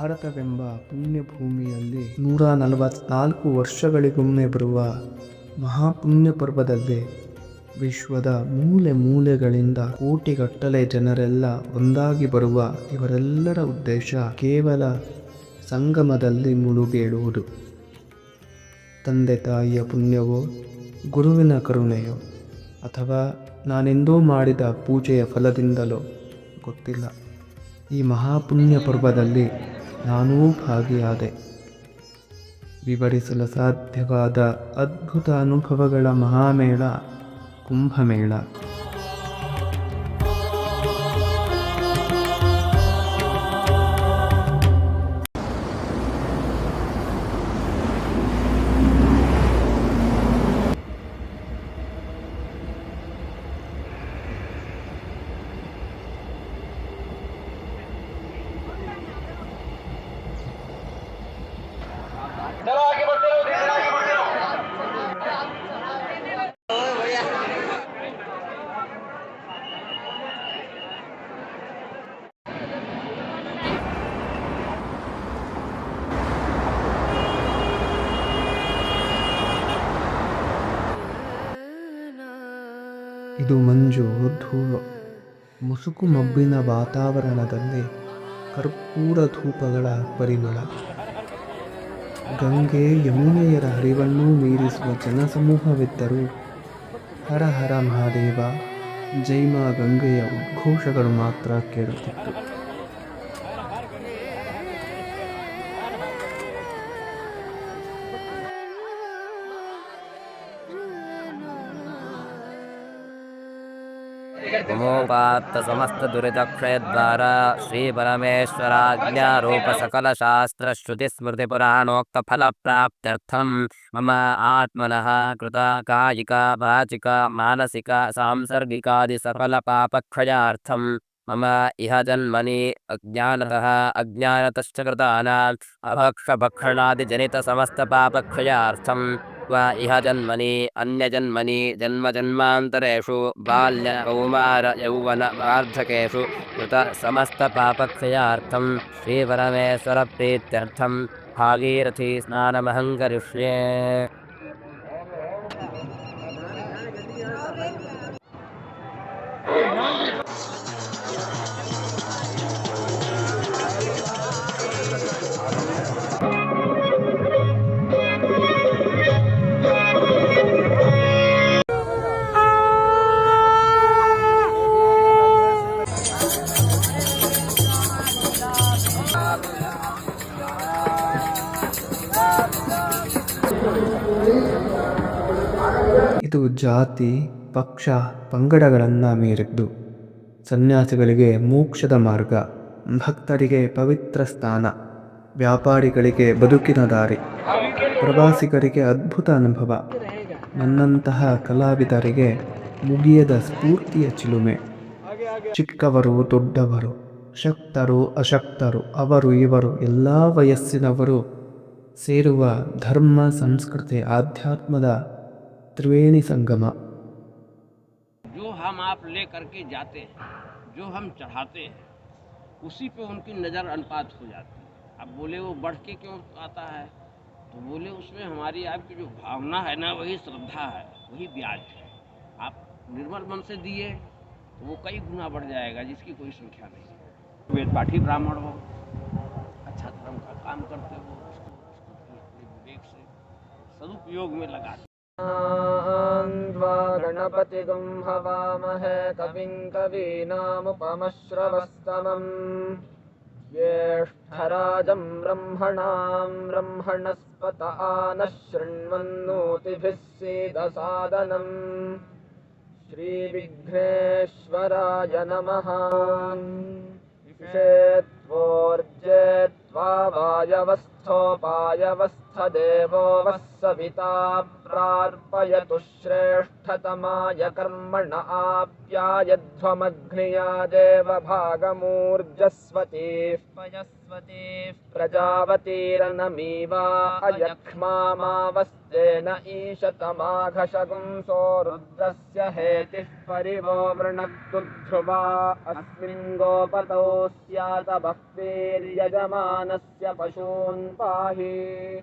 ಭಾರತವೆಂಬ ಪುಣ್ಯಭೂಮಿಯಲ್ಲಿ ನೂರ ನಲವತ್ನಾಲ್ಕು ವರ್ಷಗಳಿಗೊಮ್ಮೆ ಬರುವ ಮಹಾಪುಣ್ಯ ಪರ್ವದಲ್ಲಿ ವಿಶ್ವದ ಮೂಲೆ ಮೂಲೆಗಳಿಂದ ಕೋಟಿಗಟ್ಟಲೆ ಜನರೆಲ್ಲ ಒಂದಾಗಿ ಬರುವ ಇವರೆಲ್ಲರ ಉದ್ದೇಶ ಕೇವಲ ಸಂಗಮದಲ್ಲಿ ಮುಳುಗೇಳುವುದು. ತಂದೆ ತಾಯಿಯ ಪುಣ್ಯವೋ, ಗುರುವಿನ ಕರುಣೆಯೋ, ಅಥವಾ ನಾನೆಂದೋ ಮಾಡಿದ ಪೂಜೆಯ ಫಲದಿಂದಲೋ ಗೊತ್ತಿಲ್ಲ. ಈ ಮಹಾಪುಣ್ಯ ಪರ್ವದಲ್ಲಿ ನಾನೂ ಭಾಗಿಯಾದೆ. ವಿವರಿಸಲು ಸಾಧ್ಯವಾದ ಅದ್ಭುತ ಅನುಭವಗಳ ಮಹಾಮೇಳ ಕುಂಭಮೇಳ. ಇದು ಮಂಜು ಧೂಳು ಮುಸುಕು ಮಬ್ಬಿನ ವಾತಾವರಣದಲ್ಲಿ ಕರ್ಪೂರ ಧೂಪಗಳ ಪರಿಮಳ. ಗಂಗೆ ಯಮುನೆಯರ ಹರಿವನ್ನು ಮೀರಿಸುವ ಜನಸಮೂಹವಿದ್ದರೂ ಹರ ಹರ ಮಹಾದೇವ, ಜೈಮ ಗಂಗೆಯ ಉದ್ಘೋಷಗಳು ಮಾತ್ರ ಕೇಳುತ್ತಿತ್ತು. ममोपात्तसमस्तदुरितक्षयद्वारा श्रीपरमेश्वराज्ञारूपसकलशास्त्रश्रुतिस्मृतिपुराणोक्तफलप्राप्त्यर्थं मम आत्मनः कृता कायिका वाचिका मानसिका सांसर्गिकादिसकलपापक्षयार्थं मम इह जन्मनि अज्ञानतः अज्ञानतश्च कृतानाम्। अभक्षभक्षणादिजनितसमस्तपापक्षयार्थं वा इह जन्मनि अन्यजन्मनि जन्मजन्मान्तरेषु बाल्य कौमार यौवन वार्धकेषु कृत समस्तपापक्षयार्थं श्रीपरमेश्वरप्रीत्यर्थं भागीरथी स्नानमहं करिष्ये ಇದು ಜಾತಿ, ಪಕ್ಷ, ಪಂಗಡಗಳನ್ನು ಮೀರಿದ್ದು. ಸನ್ಯಾಸಿಗಳಿಗೆ ಮೋಕ್ಷದ ಮಾರ್ಗ, ಭಕ್ತರಿಗೆ ಪವಿತ್ರ ಸ್ಥಾನ, ವ್ಯಾಪಾರಿಗಳಿಗೆ ಬದುಕಿನ ದಾರಿ, ಪ್ರವಾಸಿಗರಿಗೆ ಅದ್ಭುತ ಅನುಭವ, ನನ್ನಂತಹ ಕಲಾವಿದರಿಗೆ ಮುಗಿಯದ ಸ್ಫೂರ್ತಿಯ ಚಿಲುಮೆ. ಚಿಕ್ಕವರು ದೊಡ್ಡವರು, ಶಕ್ತರು ಅಶಕ್ತರು, ಅವರು ಇವರು ಎಲ್ಲ ವಯಸ್ಸಿನವರು ಸೇರುವ ಧರ್ಮ, ಸಂಸ್ಕೃತಿ, ಆಧ್ಯಾತ್ಮದ त्रिवेणी संगम। जो हम आप ले करके जाते हैं, जो हम चढ़ाते हैं, उसी पे उनकी नज़र अनुपात हो जाती है। अब बोले वो बढ़ के क्यों आता है? तो बोले उसमें हमारी आपकी जो भावना है ना, वही श्रद्धा है, वही ब्याज है। आप निर्मल मन से दिए तो वो कई गुना बढ़ जाएगा, जिसकी कोई संख्या नहीं। वेद पाठी ब्राह्मण हो अच्छा धर्म का काम करते हो, उसको विवेक से सदुपयोग में लगाते गणपतिगुं हवामहे कविं कवीनामुपमश्रवस्तमम्। ज्येष्ठराजं ब्रह्मणां ब्रह्मणस्पत आनः शृण्वन्नोतिभिः सीदसादनम्। श्रीविघ्नेश्वराय नमः विषेत्वोर्जेत्वा वायवस्थोपायवस्थदेवो वः सविता प्रार्पयतु श्रेष्ठतमाय कर्मण आप्यायध्वमग्निया देवभागमूर्जस्वतीः पयस्व सरस्वतीः प्रजावतीरनमीवा अयक्ष्मामावस्तेन ईशतमाघशगुंसो रुद्रस्य हेतिः परिवो वृणक्तु ध्रुवा। अस्मिन् गोपतौ स्यात बह्वीर्यजमानस्य पशून् पाहि।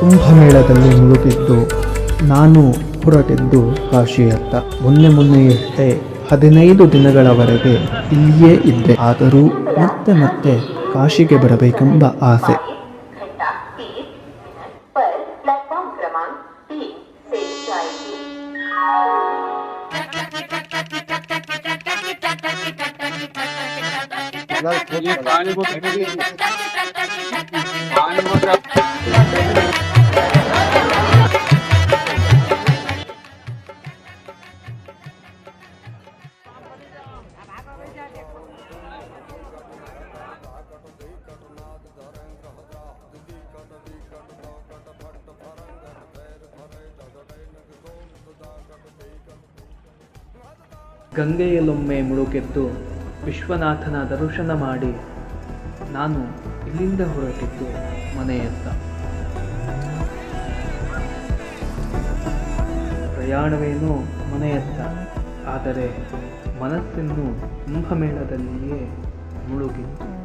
ಕುಂಭಮೇಳದಲ್ಲಿ ಮುಳುಗಿದ್ದು ನಾನು ಹೊರಟಿದ್ದು ಕಾಶಿಯತ್ತ ಮೊನ್ನೆ ಮೊನ್ನೆಯಷ್ಟೇ ಹದಿನೈದು ದಿನಗಳವರೆಗೆ ಇಲ್ಲಿಯೇ ಇದ್ದೆ ಆದರೂ ಮತ್ತೆ ಮತ್ತೆ ಕಾಶಿಗೆ ಬರಬೇಕೆಂಬ ಆಸೆ घंटा तीस ಗಂಗೆಯಲ್ಲೊಮ್ಮೆ ಮುಳುಗೆದ್ದು ವಿಶ್ವನಾಥನ ದರ್ಶನ ಮಾಡಿ ನಾನು ಇಲ್ಲಿಂದ ಹೊರಟಿದ್ದು ಮನೆಯತ್ತ. ಪ್ರಯಾಣವೇನೋ ಮನೆಯತ್ತ, ಆದರೆ ಮನಸ್ಸನ್ನು ಕುಂಭಮೇಳದಲ್ಲಿಯೇ ಮುಳುಗಿತ್ತು.